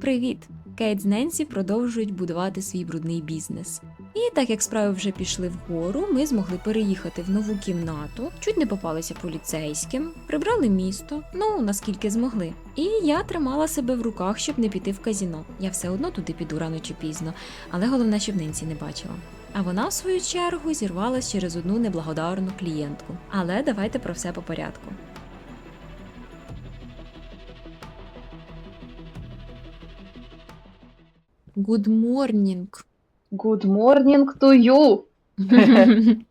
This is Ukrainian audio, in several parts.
Привіт! Кейт з Ненсі продовжують будувати свій брудний бізнес. І так як справи вже пішли вгору, ми змогли переїхати в нову кімнату, чуть не попалися поліцейським, прибрали місто, ну наскільки змогли. І я тримала себе в руках, щоб не піти в казіно. Я все одно туди піду рано чи пізно, але головне, щоб Ненсі не бачила. А вона, в свою чергу, зірвалась через одну неблагодарну клієнтку. Але давайте про все по порядку. Good morning. Good morning to you.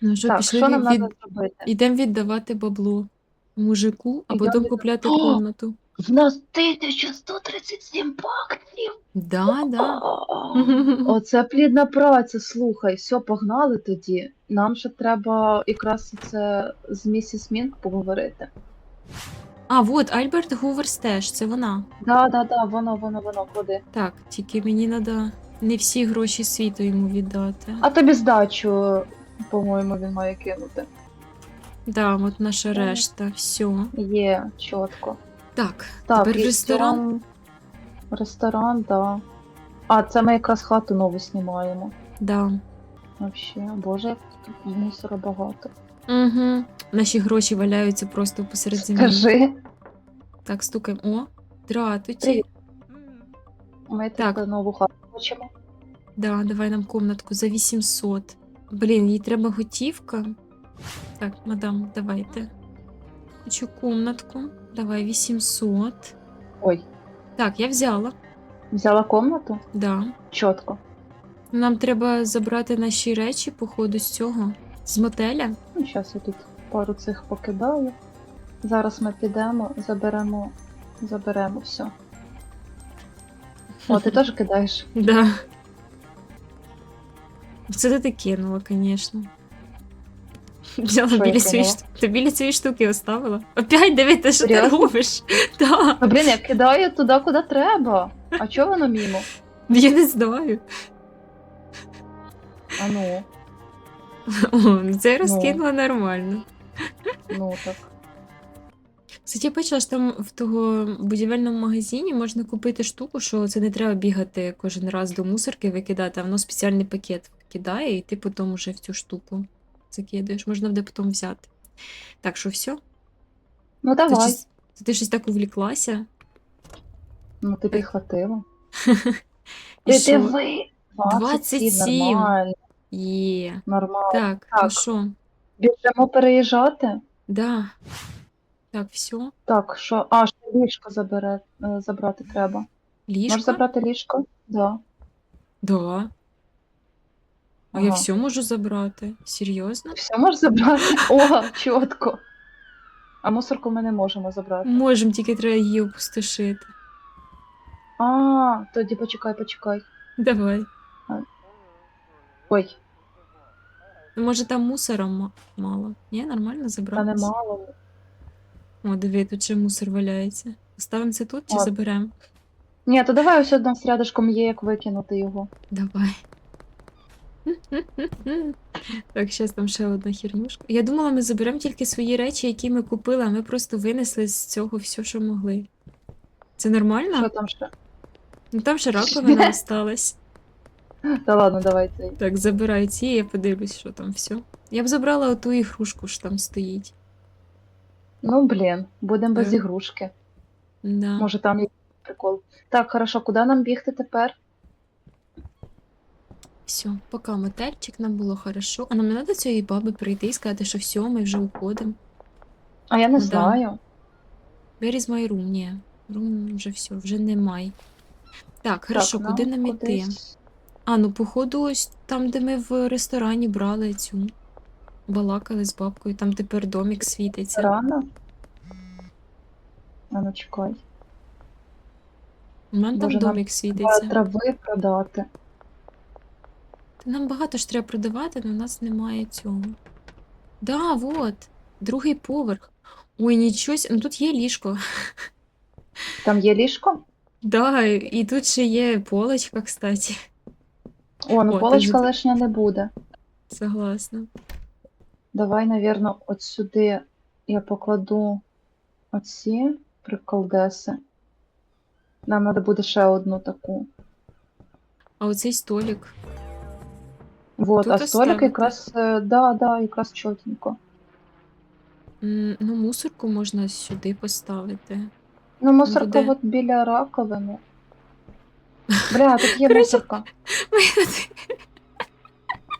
Ну що, так, пішли що нам від... треба зробити? Ідемо віддавати бабло мужику, а Ідемо потім купляти О! комнату. В нас 1137 баксів. Да, да. Оце плідна праця, слухай, все, погнали тоді. Нам ще треба якраз це з місіс Мінк поговорити. А, от Альберт Гуверс теж, це вона. Да, да, да, воно, воно, воно, куди. Так, тільки мені треба не всі гроші світу йому віддати. А тобі здачу, по-моєму, він має кинути. Да, от наша решта, все. Є, чітко. Так, Так, тепер і ресторан. цьому- Ресторан, да. А, це ми якраз хату нову знімаємо. Да. Вообще, боже, як тут мусора багато. Угу. Наші гроші валяються просто посеред землі. Скажи, Так, стукаємо. О, дратуті. Привіт. ми Так. тут нову хату хочемо. Да, давай нам комнатку за 800. Блін, їй треба готівка. Так, мадам, давайте. Хочу комнатку. Давай 800. Ой, Так, я взяла. взяла комнату? Да. Чітко. Нам треба забрати наші речі, походу, з цього. З мотеля. Ну, зараз я тут пару цих покидаю. Зараз ми підемо, заберемо, заберемо все. О, ти теж кидаєш? Да. Це ти ти кинула, звісно. Взяла Що я біля цієї кинула? штуки. Ти біля цієї штуки оставила. Опять дивіться, що ти Серйозно? робиш. Да. Ну, блін, я кидаю туди, куди треба. А чого воно мімо? Я не знаю. А ну, О, ну це я розкинула нормально. ну так. Кстати, я бачила, що там в того будівельному магазині можна купити штуку, що це не треба бігати кожен раз до мусорки викидати, а воно спеціальний пакет кидає, і ти потім уже в цю штуку закидаєш. Можна буде потім взяти. Так що все. Ну Ти, давай. щось- ти щось так увліклася. Ну ти підхватила. І Ти що? диви. 27. Нормально, Є. нормально. Так, ну Так. що? Біжимо переїжджати. Да. Так, все. Так, що. А, ще ліжко забере, е, забрати треба. Ліжко? Можеш забрати ліжко? Да. Да. А я Ага. все можу забрати. Серйозно? Все можеш забрати? О, чітко. А мусорку ми не можемо забрати. Можемо, тільки треба її опустошити. А, тоді почекай, почекай. Давай. Ой, Ну, Може, там мусора мало? Ні, нормально та немало. О, диви, тут ще мусор валяється. Оставимо це тут чи От. заберемо? Ні, то давай ось одним рядышком є, як викинути його. Давай. Так, зараз там ще одна хернюшка. Я думала, ми заберемо тільки свої речі, які ми купили, а ми просто винесли з цього все, що могли. Це нормально? Що там ще? Ну там ще раковина осталась. Та ладно, давай цей. Так, забирай ці, я подивлюсь, що там все. Я б забрала оту ігрушку, що там стоїть. Ну, блін, будемо без ігрушки. Да. Може там є прикол. Так, хорошо, куди нам бігти тепер? Все, поки мотельчик нам було хорошо. А нам не треба цієї баби прийти і сказати, що все, ми вже уходимо. А я не Ну, да. знаю. Where is my room? Ні, room вже все, вже немає. Так, хорошо, так, куди нам іти? кудись. А, ну походу, ось там, де ми в ресторані брали цю. Балакали з бабкою, там тепер домик світиться. Рано? А ну чекай. У мене там нам домик Треба світиться. трави продати. Та Нам багато ж треба продавати, але у нас немає цього. Да, вот. Другий поверх. Ой, нічого. Ну тут є ліжко. Там є ліжко? Да, і тут ще є полочка, кстати. О, ну О, полочка лишня не буде. Согласна. Давай, навірно, от сюди я покладу оці приколдеси. Нам треба буде ще одну таку. А оцей столик. Вот, Тут а столик оставити. якраз, е, да, да, якраз чотенько. М, Ну, мусорку можна сюди поставити. Ну, мусорка Буде. от біля раковини. Бля, тут є мусорка. Ми,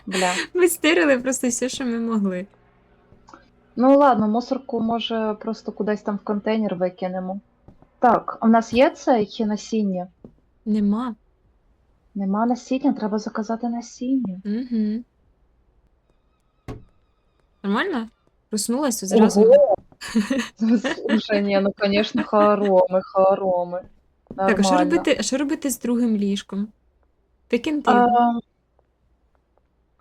Бля. ми стирили просто все, що ми могли. Ну ладно, мусорку може просто кудись там в контейнер викинемо. Так, а в нас є цей насіння? Нема. Нема насіння, треба заказати насіння. Угу. Нормально? Проснулась тут зразу. Ого! Слушай, ні, ну конечно, хороми, хороми. Так, а що робити, а що робити з другим ліжком? Викиньте А, його.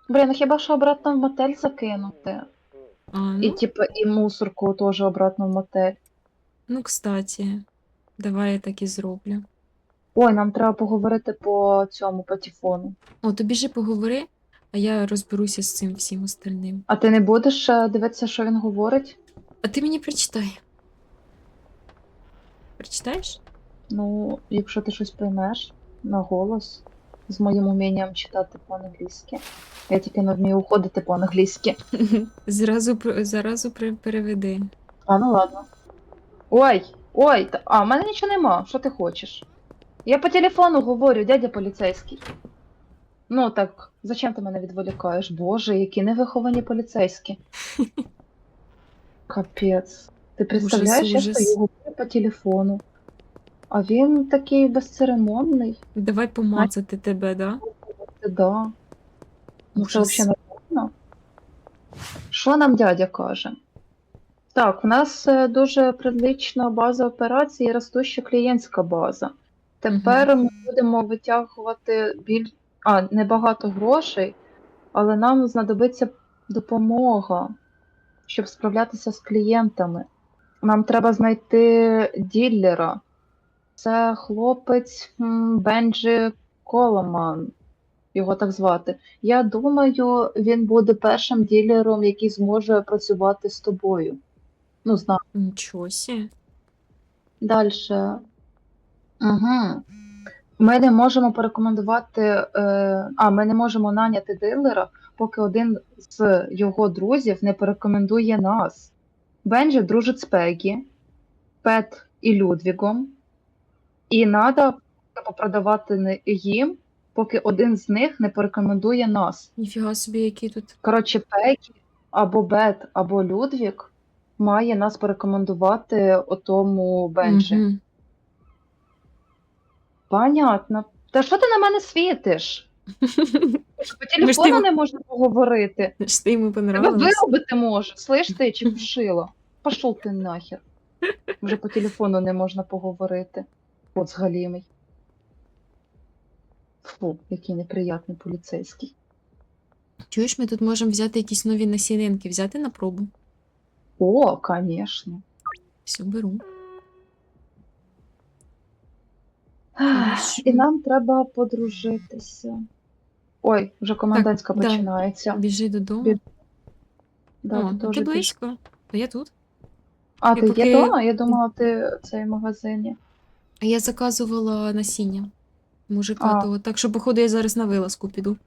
Блін, ну хіба що обратно в мотель закинути? А, ну, І типу, і мусорку теж обратно в мотель. ну, кстати, давай я так і зроблю. Ой, нам треба поговорити по цьому патефону. О, то біжи поговори, а я розберуся з цим всім остальним. А ти не будеш е, дивитися, що він говорить? А ти мені прочитай. Прочитаєш? Ну, якщо ти щось приймеш на голос з моїм умінням читати по-англійськи. Я тільки не вмію уходити по-англійськи. Зразу, заразу переведи. А, ну ладно. Ой, ой, та- а, в мене нічого нема. Що ти хочеш? Я по телефону говорю, дядя поліцейський. Ну так, зачем ти мене відволікаєш? Боже, які невиховані поліцейські. Капець. Ти представляєш, я ужас. стою говорю по телефону. А він такий безцеремонний. Давай помацати тебе, да? Да. Ну це Ужас. взагалі нормально. Що нам дядя каже? Так, у нас е, дуже прилична база операцій і ростуща клієнтська база. Тепер ми будемо витягувати біль... а, небагато грошей, але нам знадобиться допомога, щоб справлятися з клієнтами. Нам треба знайти діллера. Це хлопець Бенджі Коломан, його так звати. Я думаю, він буде першим ділером, який зможе працювати з тобою. Ну, знаю. Нічого сі. Далі. Угу. Ми не можемо порекомендувати, е, а ми не можемо наняти дилера, поки один з його друзів не порекомендує нас. Бенджі дружить з Пегі, Пет і Людвігом, і треба попродавати їм, поки один з них не порекомендує нас. Ніфіга собі, який тут. Коротше, Пегі або Бет, або Людвік має нас порекомендувати отому Бенджі. Мгм. Понятно. Та що ти на мене світиш? По телефону не можна поговорити. Ти йому Тебе виробити може. Слиш ти чи пшила? Пошов ти нахер. Вже по телефону не можна поговорити. От згалімий. Фу, який неприятний поліцейський. Чуєш, ми тут можемо взяти якісь нові насінинки, взяти на пробу. О, звісно. Все, беру. І нам треба подружитися. Ой, вже комендантська Так, да. починається. Біжи додому. Бі- Да, О, ти теж близько. То я тут. А, Я ти поки- є дома? Я думала, ти в цей магазині. А я заказувала насіння. Мужика А. того. Так що, походу, я зараз на вилазку піду,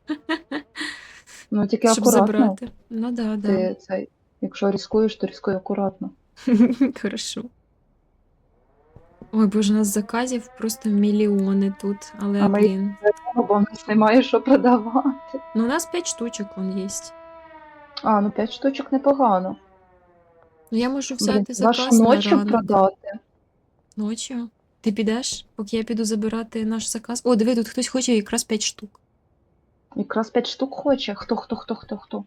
Ну, тільки щоб акуратно. забрати. Ну да, да. Ти цей, якщо ризикуєш, то ризикуй акуратно. Хорошо. Ой, боже, у нас заказів просто мільйони тут, але А ми- блін. Ну, Бо в нас немає що продавати. Ну, у нас 5 штучок вон є. А, ну 5 штучок непогано. Ну, я можу Блін, взяти заказ вашу на ночі ранок. продати. Ночі. Ти підеш, поки я піду забирати наш заказ. О, диви, тут хтось хоче якраз 5 штук. Якраз 5 штук хоче. Хто, хто, хто, хто, хто.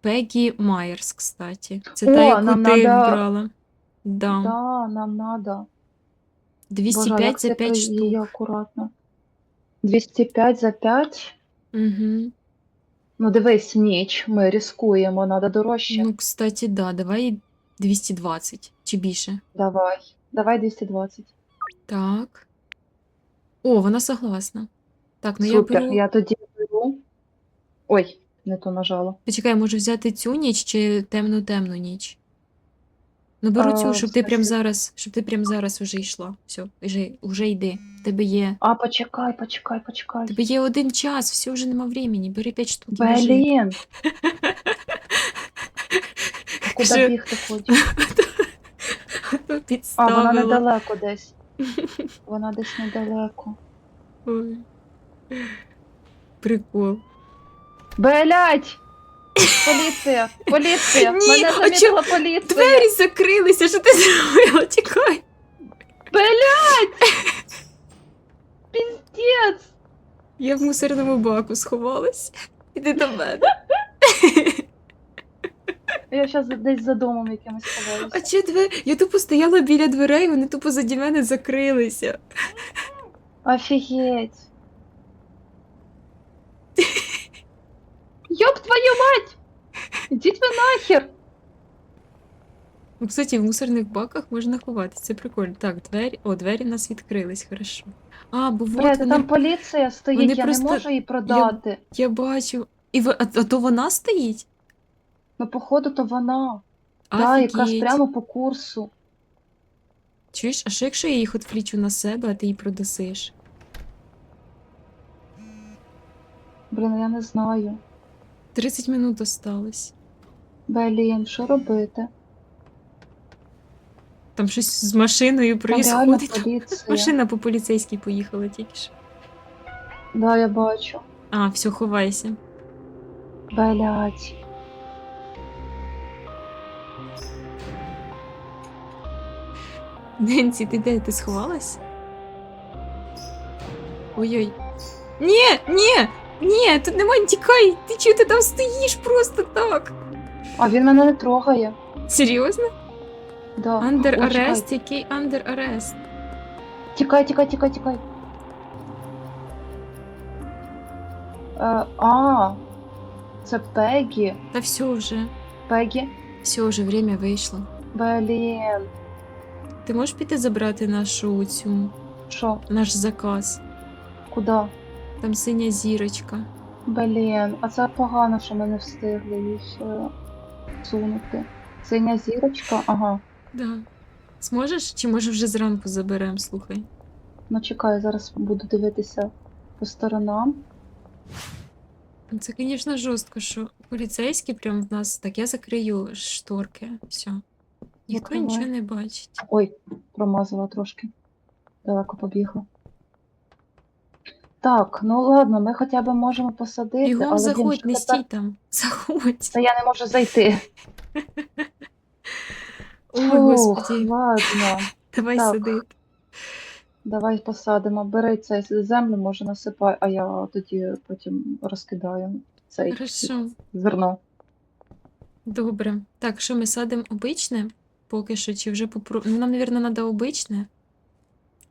Пегі Майерс, кстати. Це О, та, яку нам ти надо- брала. Да. Да, нам надо. 205 Боже, за 5 її штук. акуратно. 205 за 5. Угу. Ну дивись, ніч, ми ризикуємо, треба дорожче. Ну, кстати, да, давай 220 чи більше. Давай. Давай 220. Так. О, вона согласна. Так, ну Супер, я беру. я тоді беру. Ой, не то нажала. Почекай, можу взяти цю ніч чи темну-темну ніч? Наберу А, цю, щоб ти прям зараз, щоб ти прям зараз уже йшла. Все, вже, вже йди. В тебе є. А, почекай, почекай, В почекай. тебе є один час, все вже нема времени. Бери 5 штук. і біжи. Блін. А Куди Вже- бігти хочеш? А, вона недалеко десь. Вона десь недалеко. Ой. Прикол. Блять! Поліція! Поліція! Ні, Мене замітила поліція! Двері закрилися, що ти зробила? Тікай. Блять! Піздець! Я в мусорному баку сховалась. Іди до мене. Я зараз десь за домом якимось А ховаюся. чи двері? Я тупо стояла біля дверей, вони тупо заді мене закрилися. Офігеть! Йоп твою мать! Ідіть ви нахер! Ну, кстати, в мусорних баках можна ховатися, це прикольно. Так, двері. О, двері у нас відкрились, хорошо. А, бо вот Блядь, вони, там поліція стоїть, вони я просто- не можу її продати. я бачу. І ви... а, а то вона стоїть? Ну, походу, то вона. Да, якраз прямо по курсу. Чуєш, а що якщо я їх відвлічу на себе, а ти її продасиш? Блін, я не знаю. 30 минут осталось. Блін, що робити? Там щось з машиною Там реально проїсходить. поліція. Машина по поліцейській поїхала тільки що. Да, я бачу. А, все, ховайся. Блять. Ненсі, ти де? Ти сховалась? Ой-ой. Ні, ні, ні, тут немає, тікай! Ти чого ти там стоїш просто так? А він мене не трогає. Серйозно? Да. Under О, чекай. arrest? Який under arrest? Тікай, тікай, тікай, тікай. Е, а, це Пегі. Та все вже. Пегі. Все вже, время вийшло. Блін. Ти можеш піти забрати нашу цю Що? наш заказ? Куди? Там синя зірочка. Блін, а це погано, що ми не встигли їх е, сунути. Синя зірочка, ага. Да. Зможеш? Чи може вже зранку заберемо, слухай. Ну чекай, зараз буду дивитися по сторонам. Це, звісно, жорстко, що поліцейські прям в нас так, я закрию шторки. Все. Ніхто нічого не бачить. Ой, промазала трошки. Далеко побігла. Так, ну ладно, ми хоча б можемо посадити, Бігом але заходь, блін, не тепер- стій там. Заходь. Та я не можу зайти. Ой, Фух, господи, ладно. давай так. сиди. Давай посадимо. Бери цей землю, може насипай, а я тоді потім розкидаю цей Хорошо, зерно. добре. Так, що ми садимо обичне? Поки що, чи вже попро... Ну, нам, мабуть, треба обичне.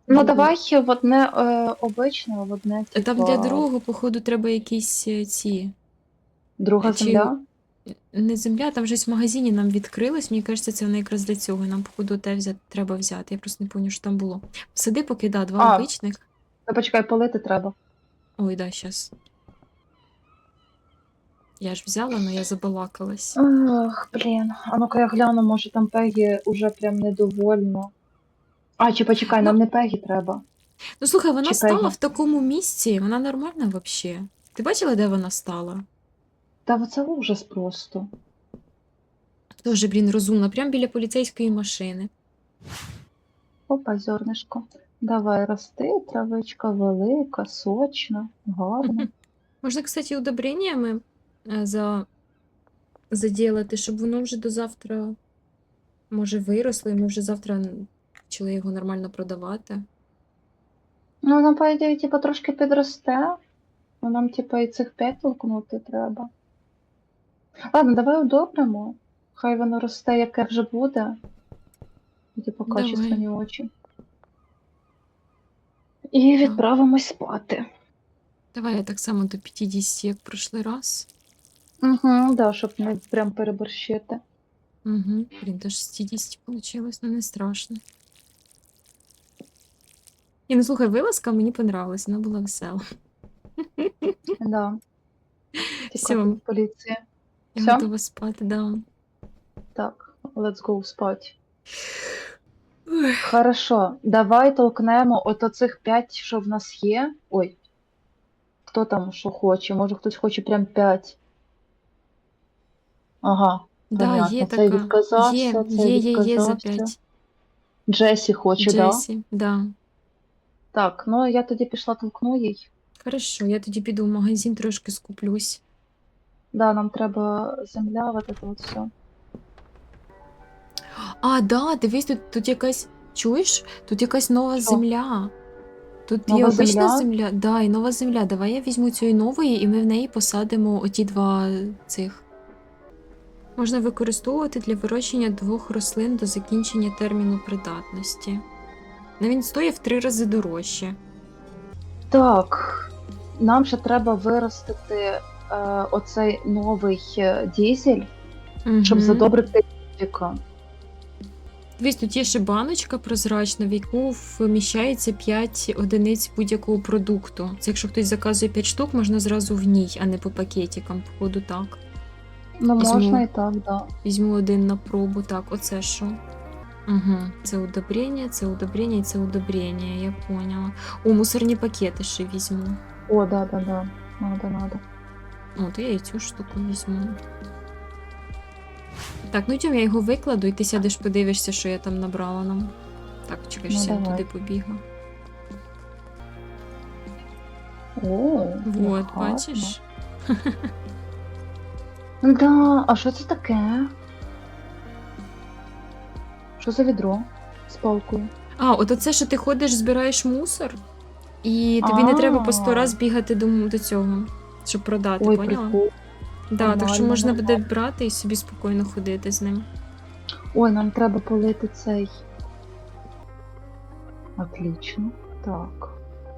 Ну давай в одне е, обичне, в одне. А Там для другого, походу, треба якісь е, ці. Друга чи- земля. Не земля, там щось в магазині нам відкрилось. Мені кажеться, це воно якраз для цього. Нам, походу, те взяти, треба взяти. Я просто не пам'ятаю, що там було. Сади поки, да, два А. обичних. Та почекай, полити треба. Ой, да, щас. Я ж взяла, але я забалакалась. Ах, блін. А ну-ка я гляну, може там Пегі уже прям недовольно. А, чи почекай, нам не Пегі треба. Ну слухай, вона Чи стала Пегі? в такому місці, вона нормальна взагалі. Ти бачила, де вона стала? Та це ужас просто. Дуже, блін, розумна, прямо біля поліцейської машини. Опа, зернишко. Давай рости, травичка велика, сочна, гарна. Можна, кстати, удобреннями за... заділити, щоб воно вже до завтра, може, виросло, і ми вже завтра почали його нормально продавати. Ну, нам, по ідеї, типу, трошки підросте. Ну, нам, типу, і цих п'ять толкнути треба. Ладно, давай удобримо. Хай воно росте, яке вже буде. Типу, качественні очі. І відправимось спати. Давай я так само до 50, як прошлий раз. Угу, да, щоб не прям переборщити. Угу. Блін, то 60 вийшло, ну не страшно. І ну слухай, вилазка мені понравилась, вона була весела. Да. Всё. Тікати від поліції. Я Всё? готова спати, да. Так, let's go спати. Хорошо, давай толкнемо от оцих п'ять, що в нас є. Ой. Хто там що хоче? Може хтось хоче прям п'ять. Ага. Да, понятно. є Цей така. відказався, Є, цей є, є, є за відказався. 5. Джесі хоче, да? Джесі, да. Так, ну я тоді пішла толкну їй. Хорошо, я тоді піду в магазин, трошки скуплюсь. Да, нам треба земля, вот это вот все. А, да, дивись, тут, тут якась. Чуєш? Тут якась нова Що? земля. Тут є Нова обична земля? земля, да, і нова земля. Давай я візьму цієї нової, і ми в неї посадимо оті два цих. Можна використовувати для вирощення двох рослин до закінчення терміну придатності. Ну, він стоїть в три рази дорожче. Так, нам ще треба виростити е, оцей новий е, дізель, щоб задобрити Віка. Дивись, тут є ще баночка прозрачна, в яку вміщається 5 одиниць будь-якого продукту. Це якщо хтось заказує 5 штук, можна зразу в ній, а не по пакетикам. Походу так. Ну, Візьму. можна і так, да. Візьму один на пробу. Так, оце що? Угу. Це удобрення, це удобрення і це удобрення, я поняла. О, мусорні пакети ще візьму. О, да, да, да. Надо, надо. О, то я і цю штуку візьму. Так, ну йдем, я його викладу, і ти сядеш, подивишся, що я там набрала нам. Так, чекай, Ну, я туди побігла. О, Вот, як бачиш? Да, а що це таке? Що за відро з палкою? А, от оце, що ти ходиш, збираєш мусор, і тобі не треба по сто раз бігати до, до цього, щоб продати, Ой, поняла? прикол. Да, так що можна буде нормально. брати і собі спокійно ходити з ним. Ой, нам треба полити цей. Отлично. Так.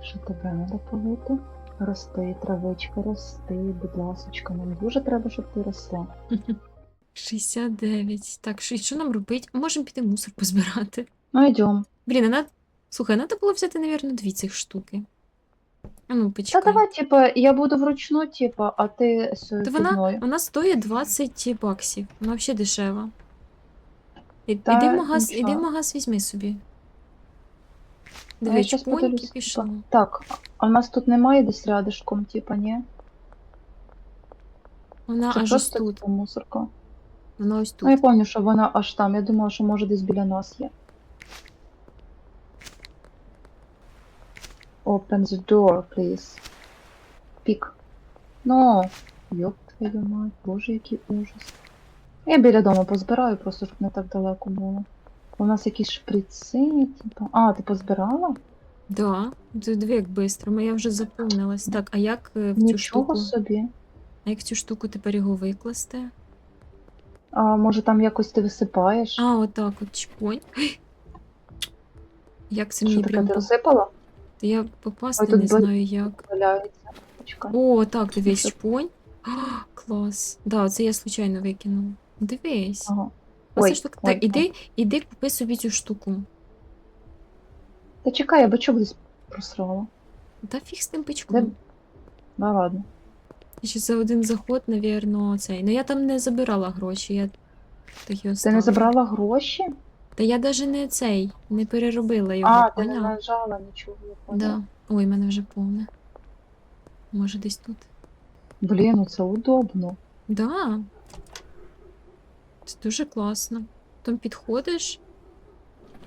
Що тебе треба полити? Рости, травичка, рости, будь ласочка, нам дуже треба, щоб ти росла. 69. Так, і що нам робити? Можемо піти мусор позбирати. Ну, йдем. Блін, а над... слухай, треба було взяти, мабуть, дві цих штуки. А ну, Та давай, типа, я буду вручну, типа, а ти з під вона, мною. вона стоїть 20 баксів. Вона взагалі дешева. І- Та Іди в магаз, нічого. іди в магаз, візьми собі. Щас подивлюсь, пішло. Так, а в нас тут немає десь рядишком, типа, ні? Вона Чи аж ось просто тут. типа, мусорка? Вона ось Ну, я тут. пам'ятаю, що вона аж там. Я думала, що може десь біля нас є. Open the door, please. Пік. Ну, йоп твою мать, боже, який ужас. Я біля дому позбираю, просто щоб не так далеко було. У нас якісь шприци, типу. А, ти позбирала? Да, диви, як швидко. Моя вже заповнилась. Так, а як е, в цю Нічого штуку? собі. А як цю штуку тепер його викласти? А може там якось ти висипаєш? А, отак от чпонь. Як це Що мені таке прям. ти розсипала? Та я попасти Ой, тут не бо- знаю як. Валяється. Почекай. О, так, дивись, Що? чпонь. А, клас. Да, це я случайно викинула. Дивись. Ага. Оце Ой, штука. ой, Так, іди, іди купи собі цю штуку. Та чекай, я бачок десь просрала. Та фіг з тим пичком. Де- Да ладно. Ще за один заход, навірно, цей. Ну я там не забирала гроші, я так і Ти не забрала гроші? Та я навіть не цей, не переробила його, А, ти не поняла? нажала нічого. я поняла. Да. Ой, в мене вже повне. Може, десь тут. Блін, ну це удобно. Да. Це дуже класно. Там підходиш,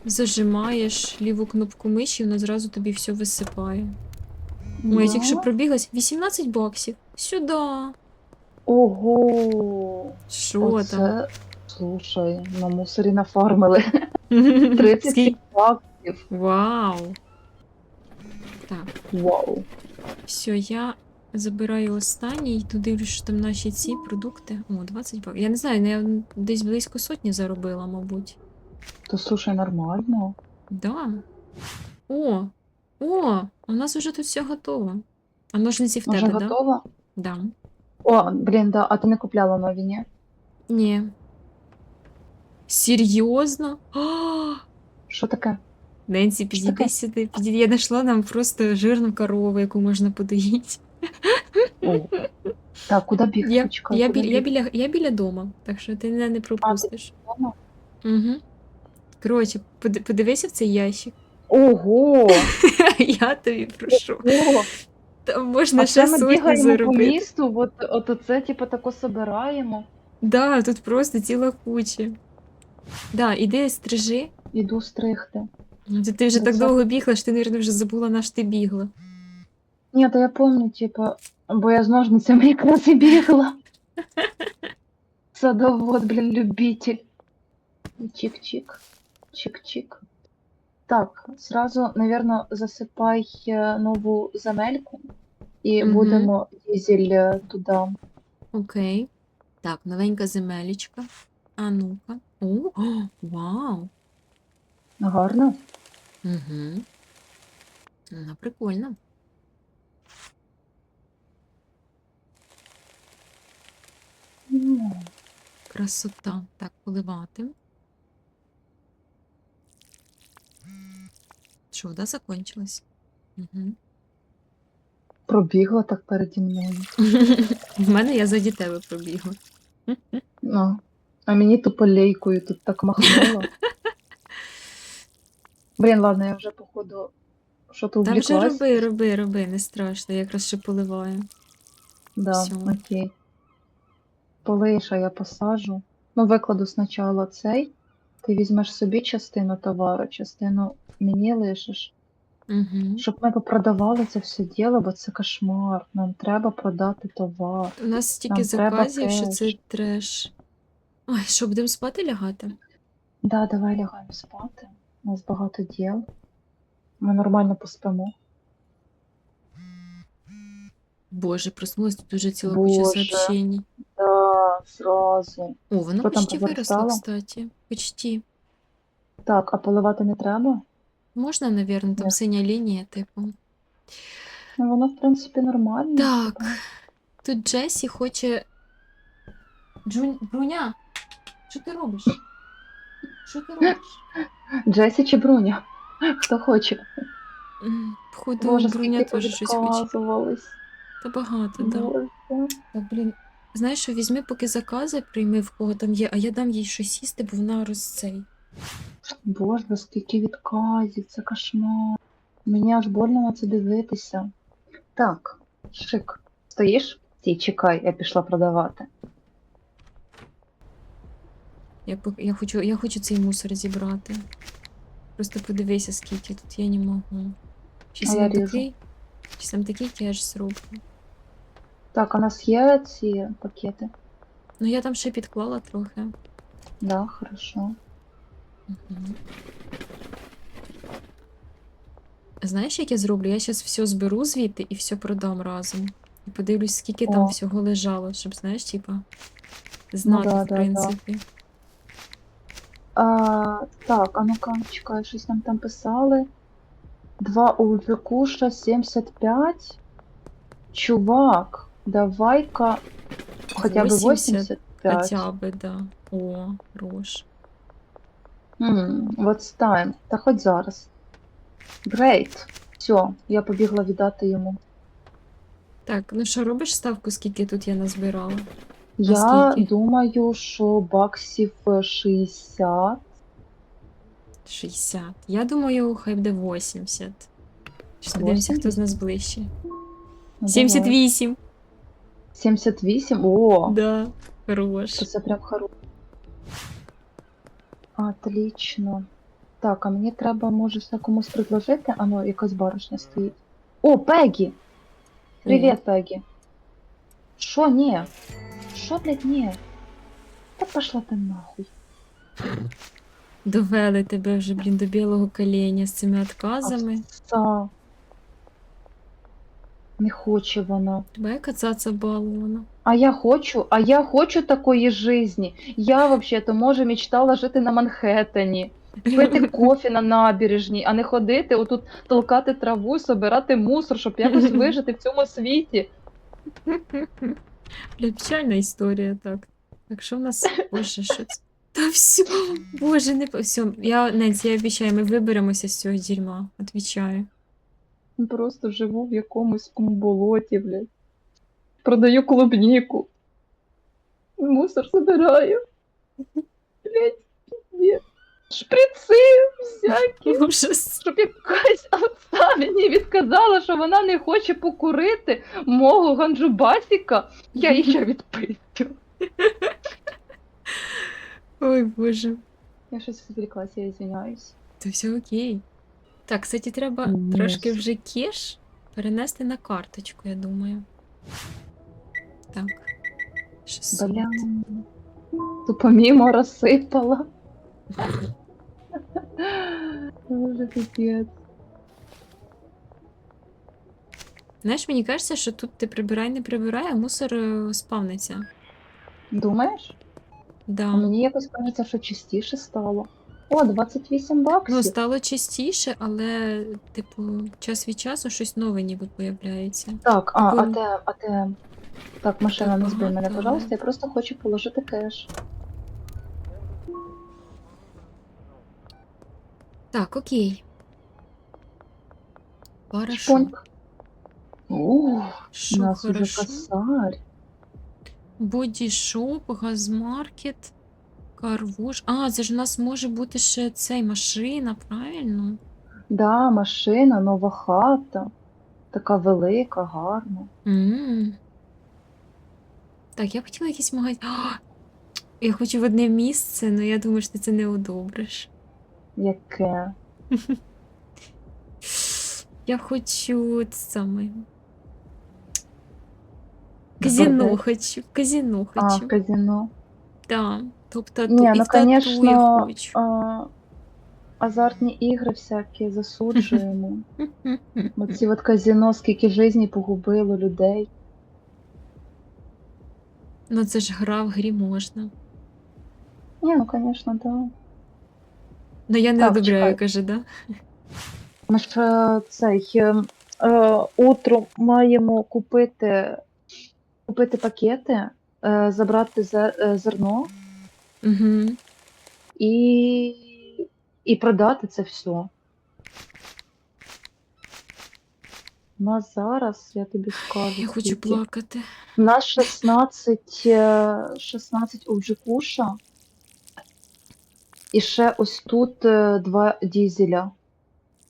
зажимаєш ліву кнопку миші, і воно зразу тобі все висипає. Ой, я тільки що пробіглась 18 баксів. Сюди. Ого. Що Оце... там? Слушай, на мусорі нафармили. 37 Скільки? баксів. Вау. Так, Вау. все, я забираю останній, туди дивлюсь, що там наші ці продукти. О, 20 баксів. Я не знаю, я десь близько сотні заробила, мабуть. То слушай, нормально. Да. О, о, у нас вже тут все готово. А ножниці в тебе, да? готова? Да. О, блін, да, а ти не купляла нові, ні? Ні. Серйозно? А, Що таке? Ненсі, підійди сюди. Підійди. Я знайшла нам просто жирну корову, яку можна подоїти. О. Так, куди біг? Я, Почекай, я, куди біля, я, біля, я біля дома, так що ти мене не пропустиш. Дома? Угу. Коротше, поди- подивися в цей ящик. Ого! Я тобі прошу. Ого! Там можна А ще це ми сотню бігаємо по заробити. місту, от, от оце, типу, тако собираємо. Да, тут просто ціла куча. Да, іди стрижи. Іду стригти. Ну, Ти, ти вже Ну, так це- довго бігла, що ти, мабуть, вже забула, на що ти бігла. Ні, то я пам'ятаю, типу, бо я з ножницями якраз і бігла. Садовод, блін, любитель. Чик-чик. Чик-чик. Так, сразу, наверное, засипай е, нову земельку і Мгм. будемо дізель е, туди. Окей. Так, новенька земелечка. А ну-ка. О, о, вау. Гарно. Угу. Вона прикольна. Красота. Так, поливати. Що, вода закончилась? Угу. Пробігла так переді мною. В мене я заді тебе пробігла. Ну, а мені тупо лейкою тут так махнуло. Блін, ладно, я вже походу що-то Та вже роби, роби, роби, не страшно, я якраз ще поливаю. Да, Всё. окей. Полиєш, а я посажу. Ну, викладу спочатку цей. Ти візьмеш собі частину товару, частину мені лишиш. Угу. Щоб ми попродавали це все діло, бо це кошмар. Нам треба продати товар. У нас стільки заказів, що це треш. Ой, що, будемо спати лягати? Да, давай лягаємо спати. У нас багато діл. Ми нормально поспимо. Боже, проснулась тут уже ціла куча Боже. сообщений. Да, зразу. О, воно Що там почти виросло, повертала? кстати. Почти. Так, а поливати не треба? Можна, навірно, там Ні. синя лінія, типу. Ну, воно, в принципі, нормально. Так. Тут Джесі хоче. Джун... Бруня, що ти робиш? Що ти робиш? Джесі чи Бруня? Хто хоче? М, Походу, Боже, Бруня скільки теж щось хоче. відказувались. Та багато, так. Да. Так, блін. Знаєш, що візьми, поки закази прийми, в кого там є, а я дам їй щось їсти, бо вона розцей. Боже, скільки відказів, це кошмар. Мені аж больно на це дивитися. Так, шик. Стоїш? Стій, чекай, я пішла продавати. Я, пок- я, хочу, я хочу цей мусор зібрати. Просто подивися, скільки тут я не можу. Чи А я сам ріжу. такий? Чи сам такий теж зроблю? Так, у нас є ці пакети? Ну я там ще підклала трохи. Да, хорошо. Мгм. Знаєш, як я зроблю? Я зараз все зберу звідти і все продам разом. І подивлюсь, скільки там всього лежало, щоб, знаєш, типа, знати, да, в да, да. принципі. А, так, а ну-ка, чекай, щось нам там писали. Два ультракуша 75. Чувак, давай-ка хоча б 80 85. Хоча би, да. О, хорош. М, What's time? Та хоч зараз. Great. Все, я побігла віддати йому. Так, ну що, робиш ставку, скільки тут я назбирала? Я скільки? думаю, що баксів е, 60. 60. Я думаю, хай буде 80. Щас 80? подивимося, хто з нас ближче. Ну, 78. 78? О, Да. Хорош. це прям хорошо. Отлично. Так, а мені треба, може, все комусь предложити? А ну, якась барышня стоїть. О, Пегі! Привіт, Пегі. Що, ні? Що, блядь, ні? Та пошла ти нахуй. Довели тебе вже, блін, до білого коленя з цими отказами. Овца. Не хоче вона. Тебе яка цаца балована. А я хочу, а я хочу такої жизни. Я вообще-то, може, мечтала жити на Манхеттені, пити кофі на набережній, а не ходити отут толкати траву, собирати мусор, щоб якось вижити в цьому світі. Бля, печальна історія, так. Так що в нас. Боже, що це? Та все, боже, не по- все. Я, Ненсі, я обіцяю, ми виберемося з цього дерьма. Отвічаю. Просто живу в якомусь болоті, блядь. Продаю клубніку. Мусор забираю. Блядь, пиздец. шприци всякі. Ужас. Щоб якась овца мені відказала, що вона не хоче покурити мого ганджубасіка, я її відпитю. Ой, боже. Я щось відвліклася, я звиняюсь. Та все окей. Так, кстати, треба Ні. трошки вже кеш перенести на карточку, я думаю. Так. 600. Бля. Тупо мімо розсипала. Дуже капець. Знаєш, мені кажеться, що тут ти прибирай, не прибирай, а мусор е, спавниться. Думаєш? Да. А мені якось кажеться, що частіше стало. О, 28 баксів. Ну, стало частіше, але, типу, час від часу щось нове ніби появляється. Так, а, а Прикольно. те, а те. Так, машина, Так не збий мене, пожалуйста, я просто хочу положити кеш. Так, окей. Хорошо. Шпоньк. О, у Що нас уже косарь. Бодішоп, газмаркет, карвош. А, це ж у нас може бути ще цей машина, правильно? Да, машина, нова хата. Така велика, гарна. м Так, я б хотіла якийсь магазин. Я хочу в одне місце, але я думаю, що ти це не одобриш. Яке? Я хочу це саме. Казино хочу, казино А, хочу. казино. Да. Тобто Ні, ну, конечно, хочу. А, азартні ігри всякі засуджуємо. Оці от казино, скільки жизней погубило людей. Ну це ж гра в грі можна. Ні, ну, звісно, да. Ну я не Так, одобряю, каже, да? Ми ж е, цей е, е, утром маємо купити, купити пакети, е, забрати е, зерно Угу. і, і продати це все. У нас зараз, я тобі скажу. Я хочу скільки. плакати. У нас 16, е, 16 обжикуша. І ще ось тут е, два дізеля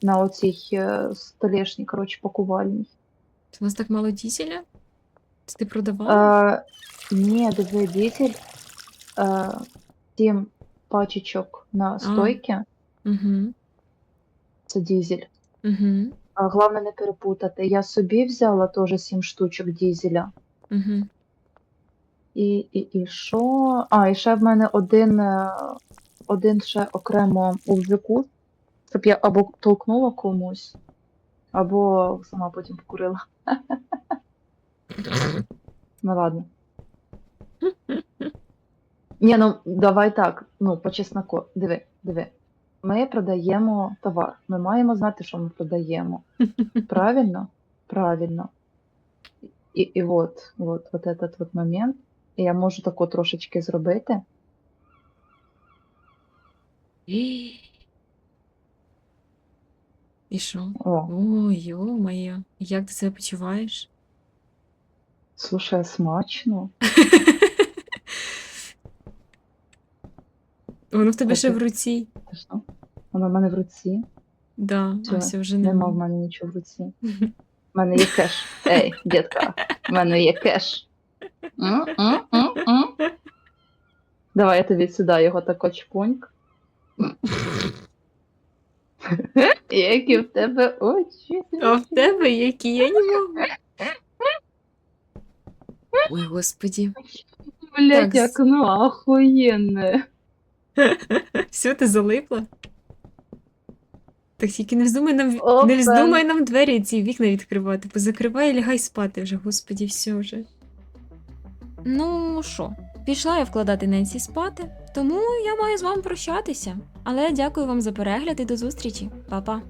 на оцій е, столешній, коротше, пакувальній. У нас так мало дізеля? Ти продавала? Е, ні, дізель. Е, сім пачечок на стойки. Угу. Це дізель. Угу. А головне не перепутати. Я собі взяла теж сім штучок дізеля. Угу. І, і, і що? А, і ще в мене один, е, один ще окремо обжику, щоб я або толкнула комусь, або сама потім покурила. Ну ладно. Ні, ну давай так. Ну, по чесноку. Диви, диви. Ми продаємо товар. Ми маємо знати, що ми продаємо. Правильно? Правильно. І, і от, от, от этот от момент. І я можу тако трошечки зробити. І що? О, О, йо-моє. Як ти себе почуваєш? Слушай, смачно. Воно в тебе ще в руці. Що? Воно в мене в руці. Да, Все, а все вже Нема в мене нічого в руці. У мене є кеш. Ей, дітка, в мене є кеш. М, м, м, м. Давай я тобі сюди його тако чпоньк. Які в тебе очі. А в тебе які я не можу. Ой, господі. Блять, Так, окно охуєнне. Все, ти залипла? Так тільки не вздумай нам не вздумай нам двері ці вікна відкривати. Позакривай і лягай спати вже, господі, все вже. Ну що, пішла я вкладати Ненсі спати, тому я маю з вами прощатися. Але дякую вам за перегляд і до зустрічі. Па-па.